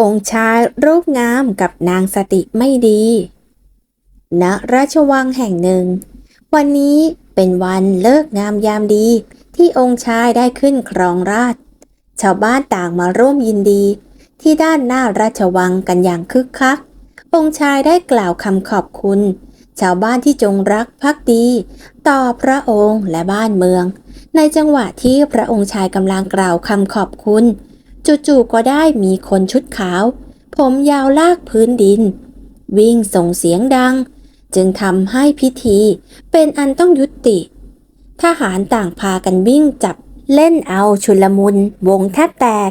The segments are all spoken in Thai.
องค์ชายรูปงามกับนางสติไม่ดีณราชวังแห่งหนึ่ง วันนี้เป็นวันเลิกงามยามดีที่องค์ชายได้ขึ้นครองราช ชาวบ้านต่างมาร่วมยินดี ที่ด้านหน้าราชวังกันอย่างคึกคัก องค์ชายได้กล่าวคำขอบคุณ ชาวบ้านที่จงรักภักดี ต่อพระองค์และบ้านเมือง ในจังหวะที่พระองค์ชายกำลังกล่าวคำขอบคุณ จู่ๆก็ได้มีคนชุดขาว ผมยาวลากพื้นดิน วิ่งส่งเสียงดัง จึงทำให้พิธีเป็นอันต้องยุติ ทหารต่างพากันวิ่งจับเล่นเอาชุลมุน วงแทบแตก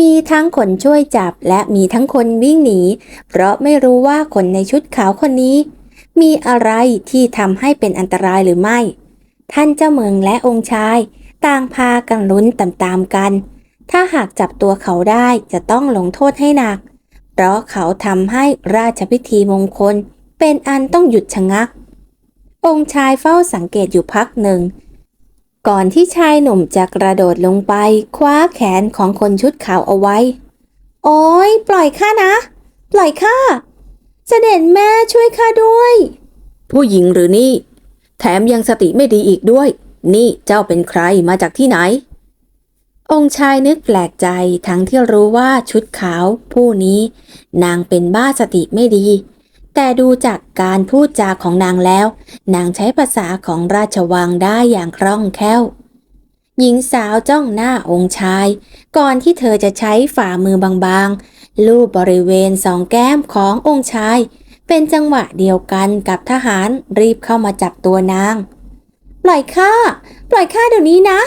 มีทั้งคนช่วยจับและมีทั้งคนวิ่งหนี เพราะไม่รู้ว่าคนในชุดขาวคนนี้ มีอะไรที่ทำให้เป็นอันตรายหรือไม่ ท่านเจ้าเมืองและองค์ชาย ต่างพากันลุ้นตามๆกัน ถ้าหากจับตัวเขาได้จะต้องลงโทษให้หนัก เพราะเขาทำให้ราชพิธีมงคลเป็นอันต้องหยุดชะงัก องค์ชายเฝ้าสังเกตอยู่พักหนึ่ง ก่อนที่ชายหนุ่มจะกระโดดลงไป คว้าแขนของคนชุดขาวเอาไว้ โอ้ยปล่อยข้านะ ปล่อยข้าเสด็จแม่ช่วยข้าด้วย ผู้หญิงหรือนี่ แถมยังสติไม่ดีอีกด้วย นี่เจ้าเป็นใครมาจากที่ไหน องค์ชายนึกแปลกใจทั้งที่รู้ว่าชุดขาวผู้นี้ นางเป็นบ้าสติไม่ดี แต่ดูจากการพูดจาของนางแล้ว นางใช้ภาษาของราชวังได้อย่างคล่องแคล่ว หญิงสาวจ้องหน้าองค์ชาย ก่อนที่เธอจะใช้ฝ่ามือบางๆ ลูบบริเวณสองแก้มขององค์ชาย เป็นจังหวะเดียวกันกับทหารรีบเข้ามาจับตัวนาง ปล่อยข้า ปล่อยข้าเดี๋ยวนี้นะ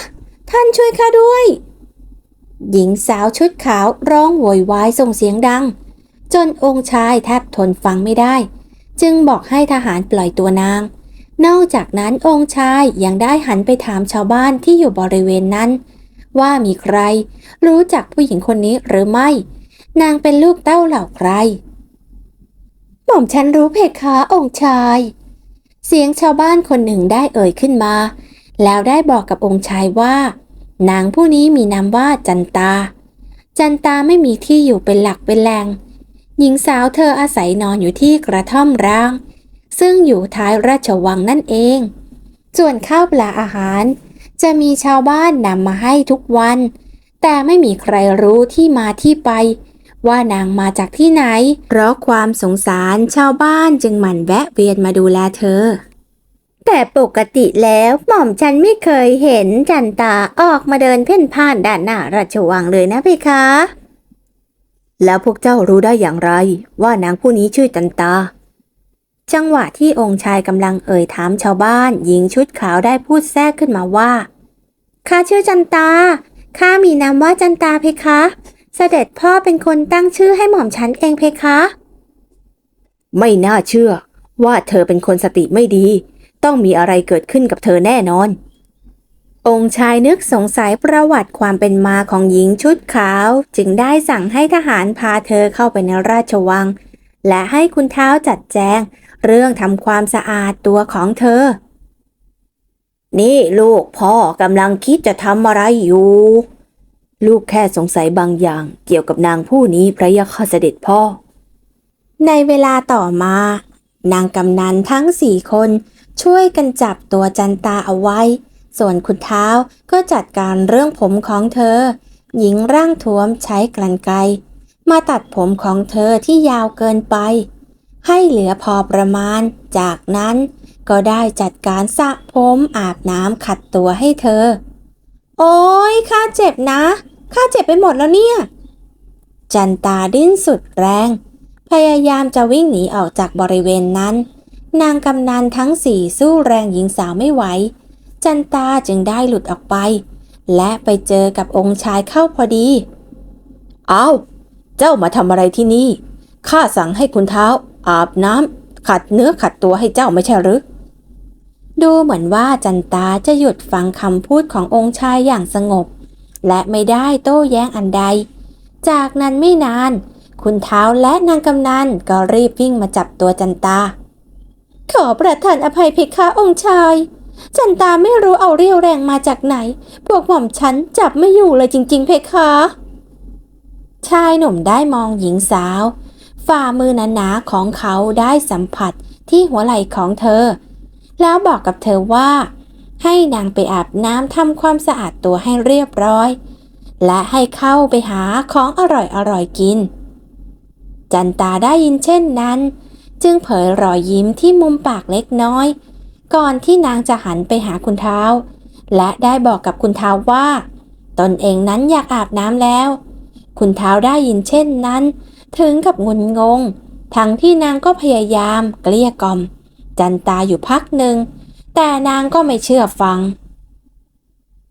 ท่านช่วยข้าด้วย หญิงสาวชุดขาวร้องโวยวายส่งเสียงดัง จนองค์ชายแทบทนฟังไม่ได้ จึงบอกให้ทหารปล่อยตัวนาง นอกจากนั้นองค์ชายยังได้หันไปถามชาวบ้านที่อยู่บริเวณนั้น ว่ามีใคร รู้จักผู้หญิงคนนี้หรือไม่ นางเป็นลูกเต้าเหล่าใครหม่อมฉันรู้เพคะองค์ชาย เสียงชาวบ้านคนหนึ่งได้เอ่ยขึ้นมา แล้วได้บอกกับองค์ชายว่า นางผู้นี้มีนามว่าจันตา จันตาไม่มีที่อยู่เป็นหลักเป็นแหล่งหญิงสาวเธออาศัยนอนอยู่ที่กระท่อมร้าง ซึ่งอยู่ท้ายราชวังนั่นเอง ส่วนข้าวปลาอาหาร จะมีชาวบ้านนำมาให้ทุกวัน แต่ไม่มีใครรู้ที่มาที่ไป ว่านางมาจากที่ไหน เพราะความสงสารชาวบ้านจึงหมั่นแวะเวียนมาดูแลเธอ แต่ปกติแล้วหม่อมฉันไม่เคยเห็นจันตาออกมาเดินเพ่นพ่านด้านหน้าราชวังเลยนะเพคะ แล้วพวกเจ้ารู้ได้อย่างไร ว่านางผู้นี้ชื่อจันตา จังหวะที่องค์ชายกำลังเอ่ยถามชาวบ้าน หญิงชุดขาวได้พูดแทรกขึ้นมาว่าข้าชื่อจันตาข้ามีนามว่าจันตาเพคะ เสด็จพ่อเป็นคนตั้งชื่อให้หม่อมฉันเองเพคะ ไม่น่าเชื่อ ว่าเธอเป็นคนสติไม่ดี ต้องมีอะไรเกิดขึ้นกับเธอแน่นอน องค์ชายนึกสงสัยประวัติความเป็นมาของหญิงชุดขาว จึงได้สั่งให้ทหารพาเธอเข้าไปในราชวัง และให้คุณเท้าจัดแจง เรื่องทำความสะอาดตัวของเธอ นี่ลูกพ่อกำลังคิดจะทำอะไรอยู่ ลูกแค่สงสัยบางอย่างเกี่ยวกับนางผู้นี้พระยาข้าเสด็จพ่อ ในเวลาต่อมา นางกำนันทั้งสี่คน ช่วยกันจับตัวจันตาเอาไว้ ส่วนคุณเท้าก็จัดการเรื่องผมของเธอ หญิงร่างท้วมใช้กรรไกมาตัดผมของเธอที่ยาวเกินไป ให้เหลือพอประมาณ จากนั้นก็ได้จัดการสระผมอาบน้ำขัดตัวให้เธอ โอ้ยข้าเจ็บนะ ข้าเจ็บไปหมดแล้วเนี่ย จันตาดิ้นสุดแรง พยายามจะวิ่งหนีออกจากบริเวณนั้น นางกำนันทั้งสี่สู้แรงหญิงสาวไม่ไหว จันตาจึงได้หลุดออกไป และไปเจอกับองค์ชายเข้าพอดี เอา้า เจ้ามาทำอะไรที่นี่ ข้าสั่งให้คุณเท้า อาบน้ำขัดเนื้อขัดตัวให้เจ้าไม่ใช่หรือ ดูเหมือนว่าจันตาจะหยุดฟังคำพูดขององค์ชายอย่างสงบ และไม่ได้โต้แย้งอันใด จากนั้นไม่นาน คุณเท้าและนางกำนันก็รีบวิ่งมาจับตัวจันตา ขอประทานอภัยเพคะองค์ชาย จันตาไม่รู้เอาเรี่ยวแรงมาจากไหน พวกหม่อมฉันจับไม่อยู่เลยจริง ๆ เพคะ ชายหนุ่มได้มองหญิงสาว ฝ่ามือหนาๆของเขาได้สัมผัสที่หัวไหล่ของเธอ แล้วบอกกับเธอว่า ให้นางไปอาบน้ำทำความสะอาดตัวให้เรียบร้อย และให้เข้าไปหาของอร่อยๆกิน จันตาได้ยินเช่นนั้น จึงเผยรอยยิ้มที่มุมปากเล็กน้อย ก่อนที่นางจะหันไปหาคุณเท้า และได้บอกกับคุณเท้าว่า ตนเองนั้นอยากอาบน้ำแล้ว คุณเท้าได้ยินเช่นนั้น ถึงกับงุนงง ทั้งที่นางก็พยายามเกลี้ยกล่อม จันตาอยู่พักหนึ่ง แต่นางก็ไม่เชื่อฟัง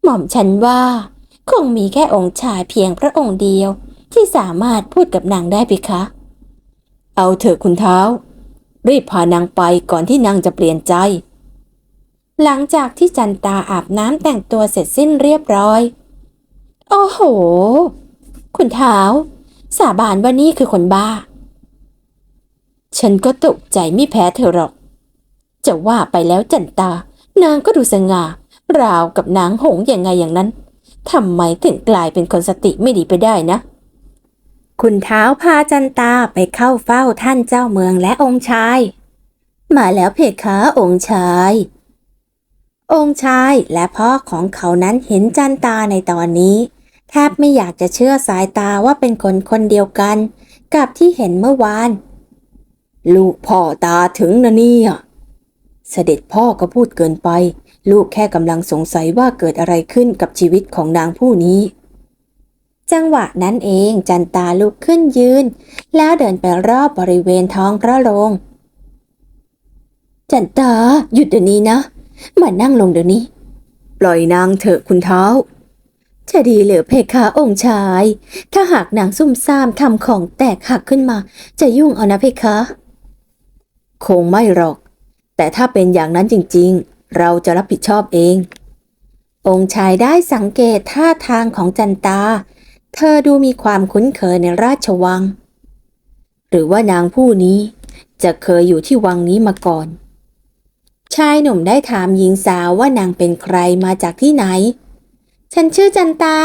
หม่อมฉันว่า คงมีแค่องค์ชายเพียงพระองค์เดียว ที่สามารถพูดกับนางได้ไหมคะ เอาเถอะคุณเท้า รีบพานางไปก่อนที่นางจะเปลี่ยนใจ หลังจากที่จันตาอาบน้ำแต่งตัวเสร็จสิ้นเรียบร้อย โอ้โห คุณเท้า สาบานว่านี่คือคนบ้า ฉันก็ตกใจไม่แพ้เธอหรอก จะว่าไปแล้วจันตา นางก็ดูสง่า ราวกับนางหงอย่างไงอย่างนั้นทำไมถึงกลายเป็นคนสติไม่ดีไปได้นะ คุณเท้าพาจันตาไปเข้าเฝ้าท่านเจ้าเมืองและองค์ชาย มาแล้วเพคะองค์ชาย องค์ชายและพ่อของเขานั้นเห็นจันตาในตอนนี้ แทบไม่อยากจะเชื่อสายตาว่าเป็นคนคนเดียวกัน กับที่เห็นเมื่อวาน ลูกพ่อตาถึงนะเนี่ยเสด็จพ่อก็พูดเกินไป ลูกแค่กำลังสงสัยว่าเกิดอะไรขึ้นกับชีวิตของนางผู้นี้ จังหวะนั้นเองจันตาลุกขึ้นยืน แล้วเดินไปรอบบริเวณท้องพระโรงจันตาหยุดเดี๋ยวนี้นะ มานั่งลงเดี๋ยวนี้ ปล่อยนางเถอะคุณเท้าจะดีเหลือเพคะองค์ชาย ถ้าหากนางซุ่มซ่ามทำของแตกหักขึ้นมา จะยุ่งเอานะเพคะ คงไม่หรอก แต่ถ้าเป็นอย่างนั้นจริงๆ เราจะรับผิดชอบเอง องค์ชายได้สังเกตท่าทางของจันตา เธอดูมีความคุ้นเคยในราชวัง หรือว่านางผู้นี้จะเคยอยู่ที่วังนี้มาก่อน ชายหนุ่มได้ถามหญิงสาวว่านางเป็นใครมาจากที่ไหน ฉันชื่อจันตา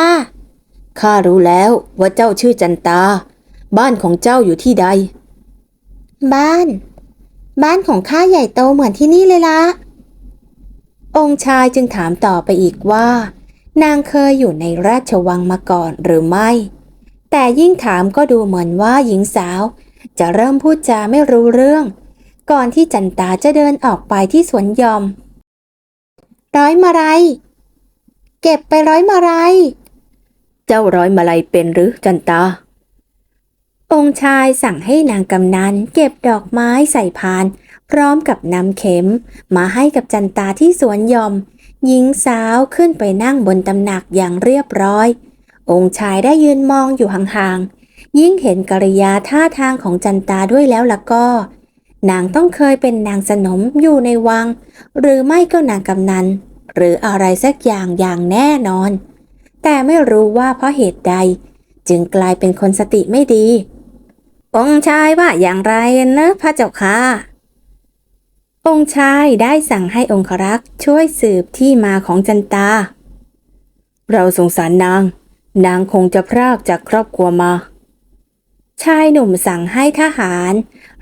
ข้ารู้แล้วว่าเจ้าชื่อจันตา บ้านของเจ้าอยู่ที่ใด บ้าน บ้านของข้าใหญ่โตเหมือนที่นี่เลยละ องค์ชายจึงถามต่อไปอีกว่า นางเคยอยู่ในราชวังมาก่อนหรือไม่ แต่ยิ่งถามก็ดูเหมือนว่าหญิงสาว จะเริ่มพูดจาไม่รู้เรื่อง ก่อนที่จันตาจะเดินออกไปที่สวนยอม ร้อยมาไรเก็บไปร้อยมาไรเจ้าร้อยมาลัยเป็นหรือจันตา องค์ชายสั่งให้นางกำนันเก็บดอกไม้ใส่พาน พร้อมกับนำเข็ม มาให้กับจันตาที่สวนยอม หญิงสาวขึ้นไปนั่งบนตำหนักอย่างเรียบร้อย องค์ชายได้ยืนมองอยู่ห่างๆ ยิ่งเห็นกริยาท่าทางของจันตาด้วยแล้วล่ะก็ นางต้องเคยเป็นนางสนมอยู่ในวัง หรือไม่ก็นางกำนัน หรืออะไรสักอย่างอย่างแน่นอน แต่ไม่รู้ว่าเพราะเหตุใด จึงกลายเป็นคนสติไม่ดี องค์ชายว่าอย่างไรนะพระเจ้าค่ะ องค์ชายได้สั่งให้องครักษ์ช่วยสืบที่มาของจันตา เราสงสารนาง นางคงจะพรากจากครอบครัวมา ชายหนุ่มสั่งให้ทหาร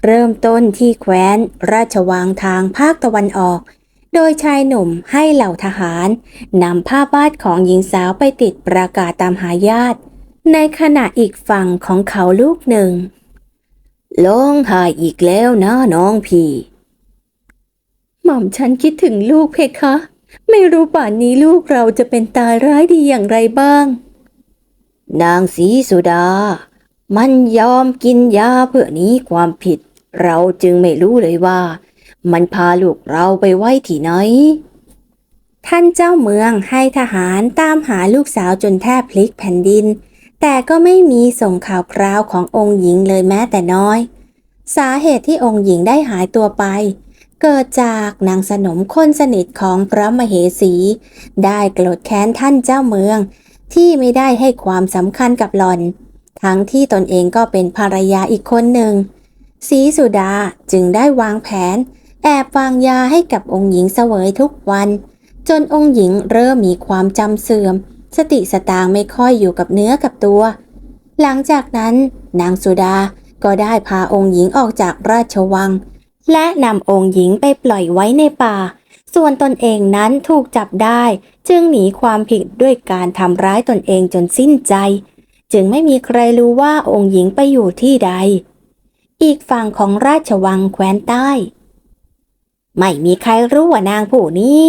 เริ่มต้นที่แคว้นราชวังทางภาคตะวันออก โดยชายหนุ่มให้เหล่าทหารนำภาพวาดของหญิงสาวไปติดประกาศตามหาญาติ ในขณะอีกฝั่งของเขาลูกหนึ่งร้องไห้อีกแล้วนะน้องพี่ หม่อมฉันคิดถึงลูกเพคะ ไม่รู้ป่านนี้ลูกเราจะเป็นตายร้ายดีอย่างไรบ้าง นางสีสุดา มันยอมกินยาเพื่อหนี้ความผิด เราจึงไม่รู้เลยว่า มันพาลูกเราไปไว้ที่ไหน ท่านเจ้าเมืองให้ทหารตามหาลูกสาวจนแทบพลิกแผ่นดิน แต่ก็ไม่มีส่งข่าวคราวขององค์หญิงเลยแม้แต่น้อย สาเหตุที่องค์หญิงได้หายตัวไป เกิดจากนางสนมคนสนิทของพระมเหสี ได้โกรธแค้นท่านเจ้าเมือง ที่ไม่ได้ให้ความสำคัญกับหล่อน ทั้งที่ตนเองก็เป็นภรรยาอีกคนหนึ่งศรีสุดาจึงได้วางแผน แอบวางยาให้กับองค์หญิงเสวยทุกวัน จนองค์หญิงเริ่มมีความจำเสื่อม สติสตางไม่ค่อยอยู่กับเนื้อกับตัว หลังจากนั้น นางสุดาก็ได้พาองค์หญิงออกจากราชวัง และนำองค์หญิงไปปล่อยไว้ในป่า ส่วนตนเองนั้นถูกจับได้ จึงหนีความผิดด้วยการทำร้ายตนเองจนสิ้นใจ จึงไม่มีใครรู้ว่าองค์หญิงไปอยู่ที่ใด อีกฝั่งของราชวังแคว้นใต้ ไม่มีใครรู้ว่านางผู้นี้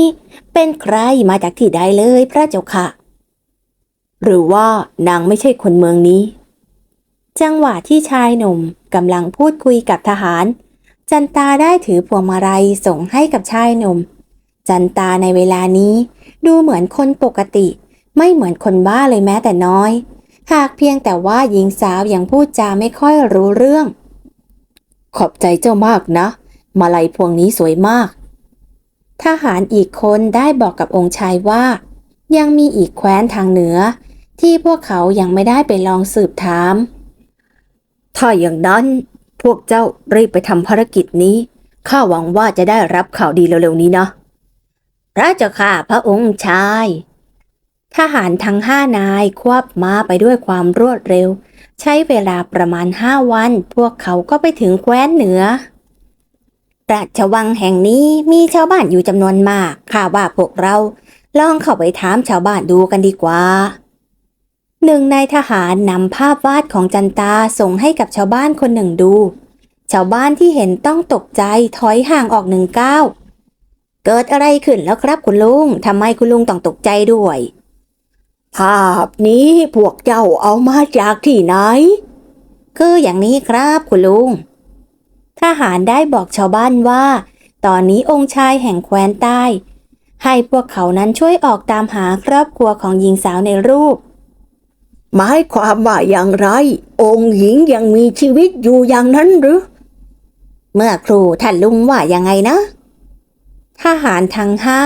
เป็นใครมาจากที่ใดเลยพระเจ้าค่ะ หรือว่านางไม่ใช่คนเมืองนี้ จังหวะที่ชายหนุ่มกำลังพูดคุยกับทหาร จันตาได้ถือพวงมาลัยส่งให้กับชายหนุ่ม จันตาในเวลานี้ดูเหมือนคนปกติ ไม่เหมือนคนบ้าเลยแม้แต่น้อย หากเพียงแต่ว่าหญิงสาวยังพูดจาไม่ค่อยรู้เรื่อง ขอบใจเจ้ามากนะ มาลัยพวงนี้สวยมาก ทหารอีกคนได้บอกกับองค์ชายว่า ยังมีอีกแคว้นทางเหนือ ที่พวกเขายังไม่ได้ไปลองสืบถาม ถ้าอย่างนั้น พวกเจ้ารีบไปทำภารกิจนี้ ข้าหวังว่าจะได้รับข่าวดีเร็วๆนี้นะ พระเจ้าค่ะพระองค์ชาย ทหารทั้งห้านายควบม้าไปด้วยความรวดเร็ว ใช้เวลาประมาณห้าวัน พวกเขาก็ไปถึงแคว้นเหนือราชวังแห่งนี้มีชาวบ้านอยู่จำนวนมาก ข้าว่าพวกเราลองเข้าไปถามชาวบ้านดูกันดีกว่า หนึ่งในทหารนำภาพวาดของจันตาส่งให้กับชาวบ้านคนหนึ่งดู ชาวบ้านที่เห็นต้องตกใจถอยห่างออกหนึ่งก้าวเกิดอะไรขึ้นแล้วครับคุณลุงทำไมคุณลุงต้องตกใจด้วย ภาพนี้พวกเจ้าเอามาจากที่ไหน คืออย่างนี้ครับคุณลุง ทหารได้บอกชาวบ้านว่า ตอนนี้องค์ชายแห่งแคว้นใต้ ให้พวกเขานั้นช่วยออกตามหาครอบครัวของหญิงสาวในรูป หมายความว่าอย่างไร องค์หญิงยังมีชีวิตอยู่อย่างนั้นหรือ เมื่อครูท่านลุงว่ายังไงนะ ทหารทั้งห้า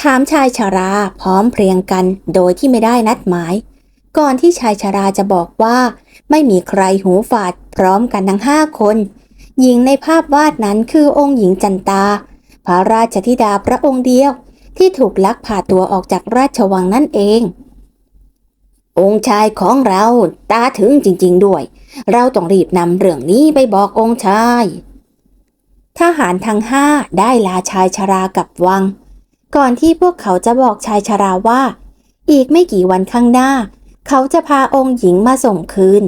ถามชายชาราพร้อมเพรียงกันโดยที่ไม่ได้นัดหมาย ก่อนที่ชายชาราจะบอกว่า ไม่มีใครหูฝาดพร้อมกันทั้งห้าคน หญิงในภาพวาดนั้นคือองค์หญิงจันตา พระราชธิดาพระองค์เดียวที่ถูกลักพาตัวออกจากราชวังนั่นเอง องค์ชายของเราตาถึงจริง ๆ ด้วย เราต้องรีบนำเรื่องนี้ไปบอกองค์ชาย ทหารทั้งห้าได้ลาชายชรากับวัง ก่อนที่พวกเขาจะบอกชายชราว่า อีกไม่กี่วันข้างหน้า เขาจะพาองค์หญิงมาส่งคืน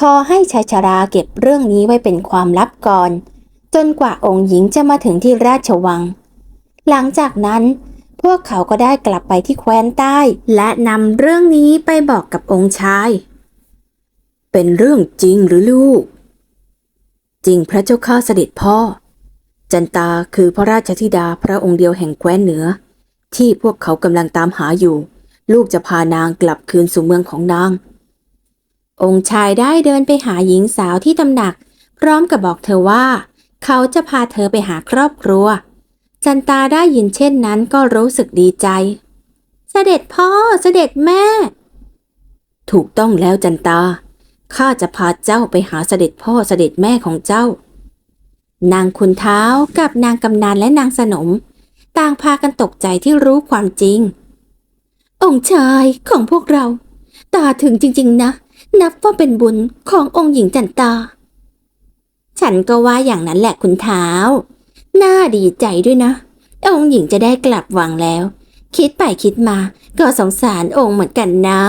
ขอให้ชายชราเก็บเรื่องนี้ไว้เป็นความลับก่อน จนกว่าองค์หญิงจะมาถึงที่ราชวัง หลังจากนั้น พวกเขาก็ได้กลับไปที่แคว้นใต้ และนำเรื่องนี้ไปบอกกับองค์ชาย เป็นเรื่องจริงหรือลูก จริงพระเจ้าข้าเสด็จพ่อ จันตาคือพระราชธิดาพระองค์เดียวแห่งแคว้นเหนือ ที่พวกเขากำลังตามหาอยู่ ลูกจะพานางกลับคืนสู่เมืองของนาง องค์ชายได้เดินไปหาหญิงสาวที่ตำหนัก พร้อมกับบอกเธอว่า เขาจะพาเธอไปหาครอบครัว จันตาได้ยินเช่นนั้นก็รู้สึกดีใจ เสด็จพ่อเสด็จแม่ ถูกต้องแล้วจันตา ข้าจะพาเจ้าไปหาเสด็จพ่อเสด็จแม่ของเจ้า นางคุณเท้ากับนางกำนันและนางสนม ต่างพากันตกใจที่รู้ความจริง องค์ชายของพวกเรา ตาถึงจริงๆนะ นับว่าเป็นบุญขององค์หญิงจันตา ฉันก็ว่าอย่างนั้นแหละคุณเท้า น่าดีใจด้วยนะ องค์หญิงจะได้กลับวังแล้ว คิดไปคิดมาก็สงสารองค์เหมือนกันนะ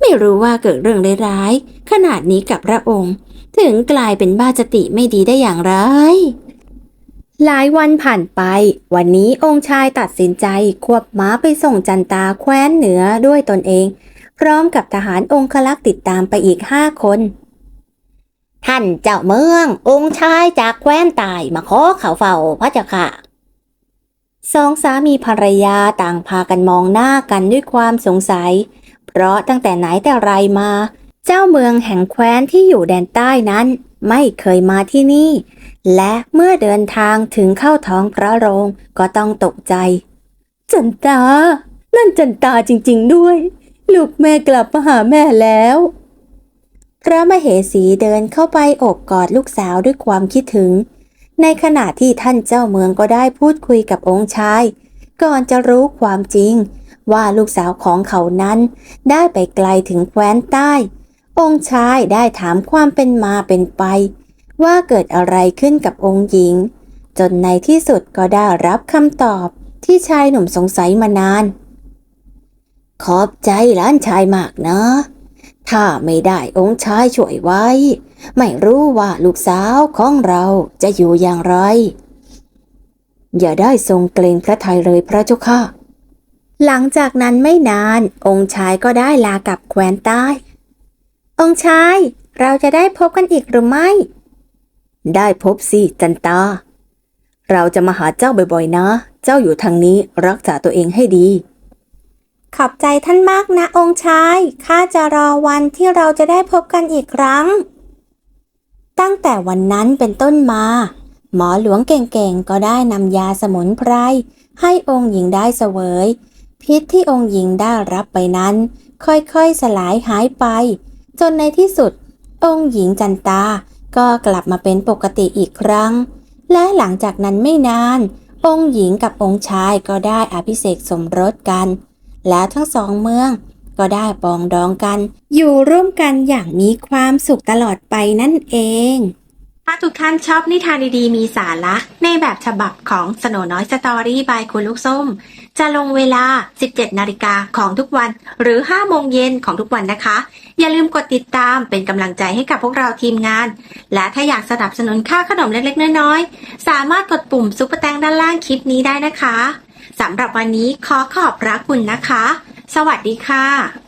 ไม่รู้ว่าเกิดเรื่องร้ายๆขนาดนี้กับพระองค์ ถึงกลายเป็นบ้าสติไม่ดีได้อย่างไรหลายวันผ่านไป วันนี้องค์ชายตัดสินใจควบม้าไปส่งจันตาแคว้นเหนือด้วยตนเอง พร้อมกับทหารองคลักษ์ติดตามไปอีกห้าคน ท่านเจ้าเมือง องค์ชายจากแคว้นตายมาขอเข่าเฝ้าพระเจ้าค่ะสองสามีภรรยาต่างพากันมองหน้ากันด้วยความสงสัย เพราะตั้งแต่ไหนแต่ไรมา เจ้าเมืองแห่งแคว้นที่อยู่แดนใต้นั้นไม่เคยมาที่นี่ และเมื่อเดินทางถึงเข้าท้องพระโรงก็ต้องตกใจ จันตา นั่นจันตาจริงๆด้วย ลูกแม่กลับมาหาแม่แล้ว พระมเหสีเดินเข้าไปโอบกอดลูกสาวด้วยความคิดถึง ในขณะที่ท่านเจ้าเมืองก็ได้พูดคุยกับองค์ชาย ก่อนจะรู้ความจริง ว่าลูกสาวของเขานั้น ได้ไปไกลถึงแคว้นใต้ องค์ชายได้ถามความเป็นมาเป็นไป ว่าเกิดอะไรขึ้นกับองค์หญิง จนในที่สุดก็ได้รับคำตอบที่ชายหนุ่มสงสัยมานาน ขอบใจล้านชายมากนะ ถ้าไม่ได้องค์ชายช่วยไว้ ไม่รู้ว่าลูกสาวของเราจะอยู่อย่างไร อย่าได้ทรงเกรงพระทัยเลยพระเจ้าค่ะ หลังจากนั้นไม่นาน องค์ชายก็ได้ลากลับแคว้นใต้ องค์ชาย เราจะได้พบกันอีกหรือไม่ ได้พบสิจันตา เราจะมาหาเจ้าบ่อยๆนะ เจ้าอยู่ทางนี้รักษาตัวเองให้ดี ขอบใจท่านมากนะองค์ชาย ข้าจะรอวันที่เราจะได้พบกันอีกครั้ง ตั้งแต่วันนั้นเป็นต้นมา หมอหลวงเก่งๆ ก็ได้นำยาสมุนไพรให้องค์หญิงได้เสวย พิษที่องค์หญิงได้รับไปนั้น ค่อยๆ สลายหายไป จนในที่สุด องค์หญิงจันตา ก็กลับมาเป็นปกติอีกครั้ง และหลังจากนั้นไม่นาน องค์หญิงกับองค์ชายก็ได้อภิเษกสมรสกัน แล้วทั้งสองเมือง ก็ได้ปองดองกัน อยู่ร่วมกันอย่างมีความสุขตลอดไปนั่นเอง ถ้าทุกท่านชอบนิทานดีๆ มีสาระ ในแบบฉบับของสโนน้อยสตอรี่บายคุณลูกส้ม จะลงเวลา 17 นาฬิกาของทุกวัน หรือ 5 โมงเย็นของทุกวันนะคะ อย่าลืมกดติดตามเป็นกำลังใจให้กับพวกเราทีมงาน และถ้าอยากสนับสนุนค่าขนมเล็กๆน้อยๆสามารถกดปุ่มซุปเปอร์แตงด้านล่างคลิปนี้ได้นะคะ สำหรับวันนี้ขอขอบพระคุณนะคะ สวัสดีค่ะ